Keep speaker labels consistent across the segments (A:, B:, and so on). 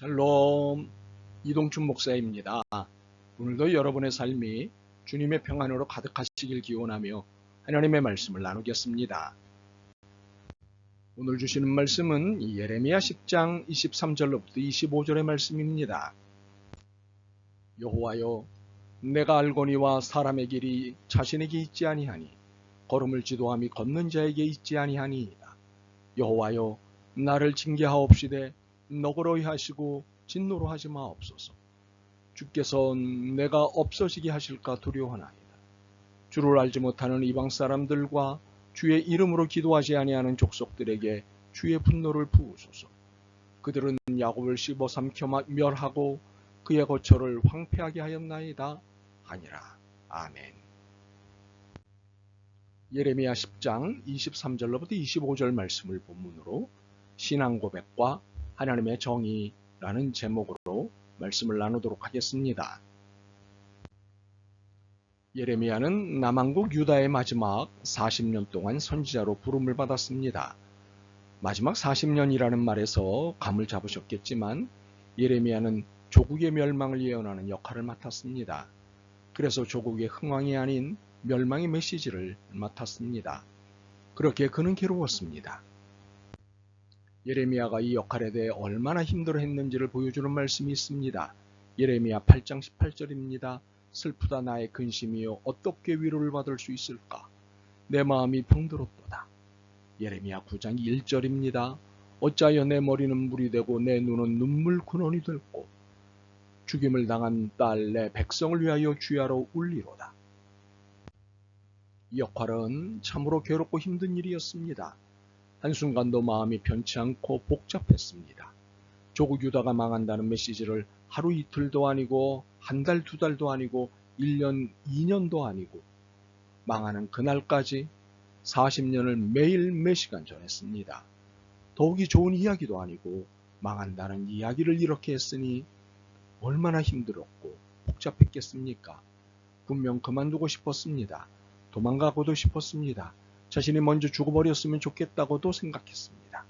A: 샬롬 이동춘 목사입니다. 오늘도 여러분의 삶이 주님의 평안으로 가득하시길 기원하며 하나님의 말씀을 나누겠습니다. 오늘 주시는 말씀은 예레미야 10장 23절로부터 25절의 말씀입니다. 여호와여 내가 알거니와 사람의 길이 자신에게 있지 아니하니 걸음을 지도함이 걷는 자에게 있지 아니하니이다. 여호와여 나를 징계하옵시되 너그러이 하시고 진노로 하지 마옵소서. 주께서 내가 없어지게 하실까 두려워하나이다. 주를 알지 못하는 이방 사람들과 주의 이름으로 기도하지 아니하는 족속들에게 주의 분노를 부으소서. 그들은 야곱을 씹어 삼켜 멸하고 그의 거처를 황폐하게 하였나이다. 하니라. 아멘. 예레미야 10장 23절로부터 25절 말씀을 본문으로 신앙 고백과 하나님의 정의라는 제목으로 말씀을 나누도록 하겠습니다. 예레미야는 남왕국 유다의 마지막 40년 동안 선지자로 부름을 받았습니다. 마지막 40년이라는 말에서 감을 잡으셨겠지만 예레미야는 조국의 멸망을 예언하는 역할을 맡았습니다. 그래서 조국의 흥왕이 아닌 멸망의 메시지를 맡았습니다. 그렇게 그는 괴로웠습니다. 예레미야가 이 역할에 대해 얼마나 힘들어했는지를 보여주는 말씀이 있습니다. 예레미야 8장 18절입니다. 슬프다 나의 근심이요 어떻게 위로를 받을 수 있을까? 내 마음이 병들었도다. 예레미야 9장 1절입니다. 어찌하여 내 머리는 물이 되고 내 눈은 눈물 근원이 됐고 죽임을 당한 딸 내 백성을 위하여 주야로 울리로다. 이 역할은 참으로 괴롭고 힘든 일이었습니다. 한순간도 마음이 편치 않고 복잡했습니다. 조국 유다가 망한다는 메시지를 하루 이틀도 아니고 한 달, 두 달도 아니고 1년, 2년도 아니고 망하는 그날까지 40년을 매일 매시간 전했습니다. 더욱이 좋은 이야기도 아니고 망한다는 이야기를 이렇게 했으니 얼마나 힘들었고 복잡했겠습니까? 분명 그만두고 싶었습니다. 도망가고도 싶었습니다. 자신이 먼저 죽어버렸으면 좋겠다고도 생각했습니다.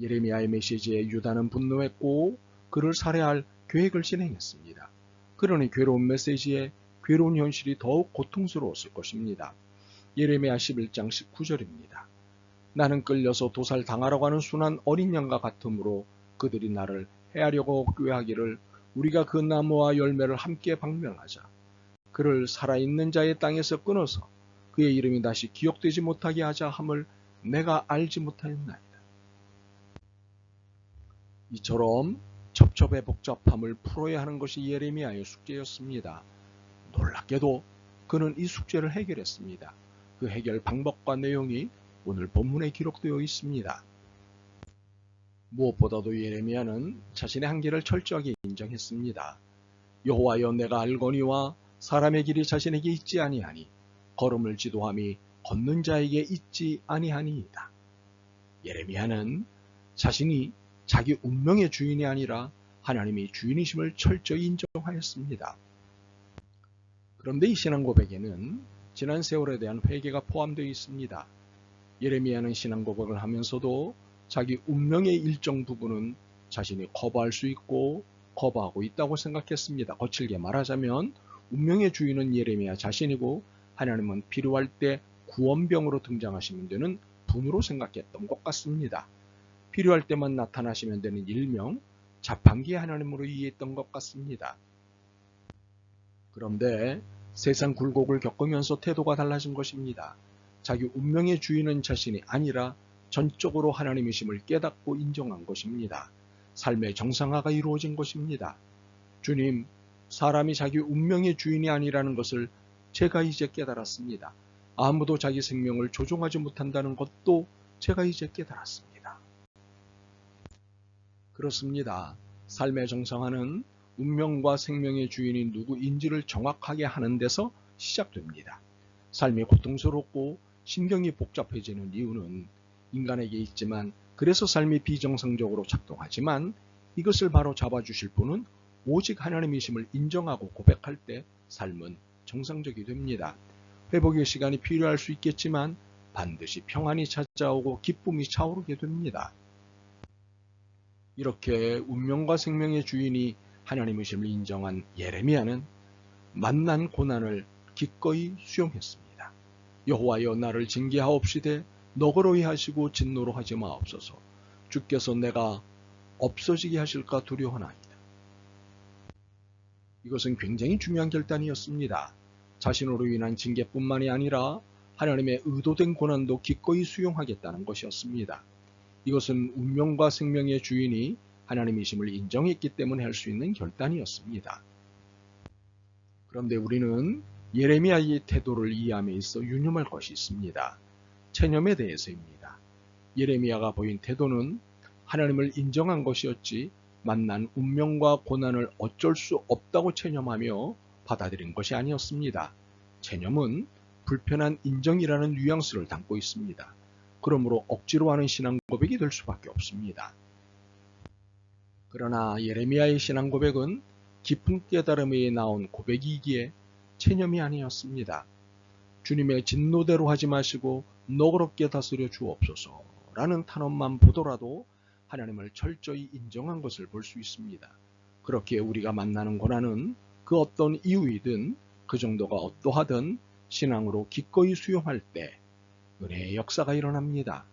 A: 예레미야의 메시지에 유다는 분노했고 그를 살해할 계획을 진행했습니다. 그러니 괴로운 메시지에 괴로운 현실이 더욱 고통스러웠을 것입니다. 예레미야 11장 19절입니다. 나는 끌려서 도살 당하라고 하는 순한 어린 양과 같으므로 그들이 나를 해하려고 꾀하기를 우리가 그 나무와 열매를 함께 박멸하자. 그를 살아있는 자의 땅에서 끊어서 그의 이름이 다시 기억되지 못하게 하자 함을 내가 알지 못하였나이다. 이처럼 첩첩의 복잡함을 풀어야 하는 것이 예레미야의 숙제였습니다. 놀랍게도 그는 이 숙제를 해결했습니다. 그 해결 방법과 내용이 오늘 본문에 기록되어 있습니다. 무엇보다도 예레미야는 자신의 한계를 철저하게 인정했습니다. 여호와여 내가 알거니와 사람의 길이 자신에게 있지 아니하니 걸음을 지도함이 걷는 자에게 있지 아니하니이다. 예레미야는 자신이 자기 운명의 주인이 아니라 하나님이 주인이심을 철저히 인정하였습니다. 그런데 이 신앙 고백에는 지난 세월에 대한 회개가 포함되어 있습니다. 예레미야는 신앙 고백을 하면서도 자기 운명의 일정 부분은 자신이 커버할 수 있고 커버하고 있다고 생각했습니다. 거칠게 말하자면 운명의 주인은 예레미야 자신이고 하나님은 필요할 때 구원병으로 등장하시면 되는 분으로 생각했던 것 같습니다. 필요할 때만 나타나시면 되는 일명 자판기 하나님으로 이해했던 것 같습니다. 그런데 세상 굴곡을 겪으면서 태도가 달라진 것입니다. 자기 운명의 주인은 자신이 아니라 전적으로 하나님이심을 깨닫고 인정한 것입니다. 삶의 정상화가 이루어진 것입니다. 주님, 사람이 자기 운명의 주인이 아니라는 것을 제가 이제 깨달았습니다. 아무도 자기 생명을 조종하지 못한다는 것도 제가 이제 깨달았습니다. 그렇습니다. 삶의 정상화는 운명과 생명의 주인이 누구인지를 정확하게 하는 데서 시작됩니다. 삶이 고통스럽고 신경이 복잡해지는 이유는 인간에게 있지만 그래서 삶이 비정상적으로 작동하지만 이것을 바로 잡아주실 분은 오직 하나님이심을 인정하고 고백할 때 삶은 정상적이 됩니다. 회복의 시간이 필요할 수 있겠지만 반드시 평안이 찾아오고 기쁨이 차오르게 됩니다. 이렇게 운명과 생명의 주인이 하나님의심을 인정한 예레미야는 만난 고난을 기꺼이 수용했습니다. 여호와여 나를 징계하옵시되 너그러이 하시고 진노로 하지 마옵소서. 주께서 내가 없어지게 하실까 두려워하나이다. 이것은 굉장히 중요한 결단이었습니다. 자신으로 인한 징계뿐만이 아니라 하나님의 의도된 고난도 기꺼이 수용하겠다는 것이었습니다. 이것은 운명과 생명의 주인이 하나님이심을 인정했기 때문에 할 수 있는 결단이었습니다. 그런데 우리는 예레미야의 태도를 이해함에 있어 유념할 것이 있습니다. 체념에 대해서입니다. 예레미야가 보인 태도는 하나님을 인정한 것이었지 만난 운명과 고난을 어쩔 수 없다고 체념하며 받아들인 것이 아니었습니다. 체념은 불편한 인정이라는 뉘앙스를 담고 있습니다. 그러므로 억지로 하는 신앙 고백이 될 수밖에 없습니다. 그러나 예레미야의 신앙 고백은 깊은 깨달음에 나온 고백이기에 체념이 아니었습니다. 주님의 진노대로 하지 마시고 너그럽게 다스려 주옵소서라는 탄원만 보더라도 하나님을 철저히 인정한 것을 볼 수 있습니다. 그렇게 우리가 만나는 고난은 그 어떤 이유이든 그 정도가 어떠하든 신앙으로 기꺼이 수용할 때 은혜의 역사가 일어납니다.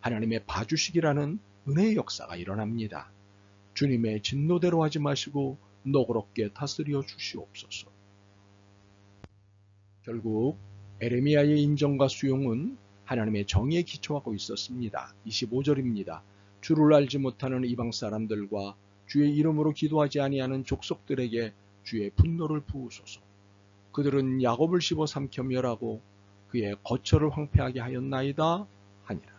A: 하나님의 봐주시기라는 은혜의 역사가 일어납니다. 주님의 진노대로 하지 마시고 너그럽게 다스려 주시옵소서. 결국 에레미야의 인정과 수용은 하나님의 정의에 기초하고 있었습니다. 25절입니다. 주를 알지 못하는 이방 사람들과 주의 이름으로 기도하지 아니하는 족속들에게 주의 분노를 부으소서. 그들은 야곱을 씹어 삼켜 멸하고 그의 거처를 황폐하게 하였나이다 하니라.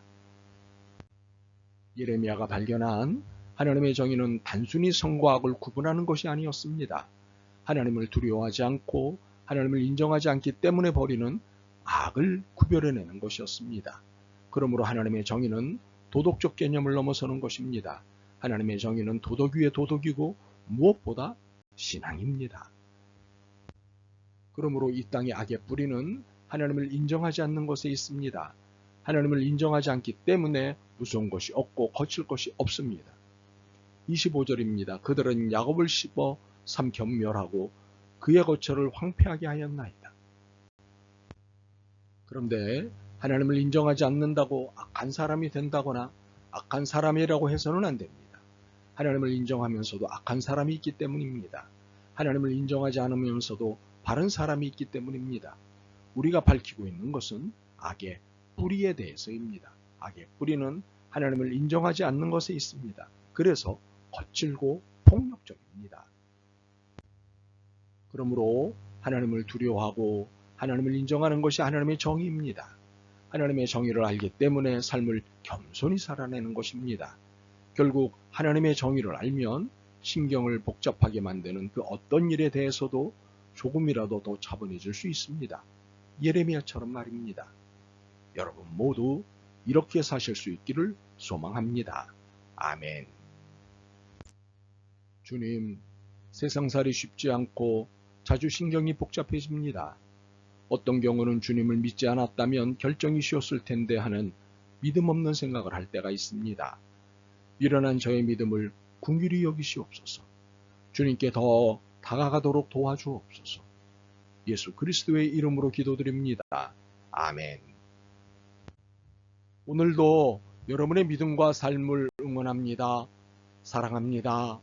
A: 예레미야가 발견한 하나님의 정의는 단순히 성과 악을 구분하는 것이 아니었습니다. 하나님을 두려워하지 않고 하나님을 인정하지 않기 때문에 버리는 악을 구별해내는 것이었습니다. 그러므로 하나님의 정의는 도덕적 개념을 넘어서는 것입니다. 하나님의 정의는 도덕 위의 도덕이고 무엇보다 신앙입니다. 그러므로 이 땅의 악의 뿌리는 하나님을 인정하지 않는 것에 있습니다. 하나님을 인정하지 않기 때문에 무서운 것이 없고 거칠 것이 없습니다. 25절입니다. 그들은 야곱을 씹어 삼켜 멸하고 그의 거처를 황폐하게 하였나이다. 그런데 하나님을 인정하지 않는다고 악한 사람이 된다거나 악한 사람이라고 해서는 안 됩니다. 하나님을 인정하면서도 악한 사람이 있기 때문입니다. 하나님을 인정하지 않으면서도 바른 사람이 있기 때문입니다. 우리가 밝히고 있는 것은 악의 뿌리에 대해서입니다. 악의 뿌리는 하나님을 인정하지 않는 것에 있습니다. 그래서 거칠고 폭력적입니다. 그러므로 하나님을 두려워하고 하나님을 인정하는 것이 하나님의 정의입니다. 하나님의 정의를 알기 때문에 삶을 겸손히 살아내는 것입니다. 결국 하나님의 정의를 알면 신경을 복잡하게 만드는 그 어떤 일에 대해서도 조금이라도 더 차분해질 수 있습니다. 예레미야처럼 말입니다. 여러분 모두 이렇게 사실 수 있기를 소망합니다. 아멘. 주님, 세상살이 쉽지 않고 자주 신경이 복잡해집니다. 어떤 경우는 주님을 믿지 않았다면 결정이 쉬웠을 텐데 하는 믿음 없는 생각을 할 때가 있습니다. 일어난 저의 믿음을 궁휼히 여기시옵소서. 주님께 더 다가가도록 도와주옵소서. 예수 그리스도의 이름으로 기도드립니다. 아멘. 오늘도 여러분의 믿음과 삶을 응원합니다. 사랑합니다.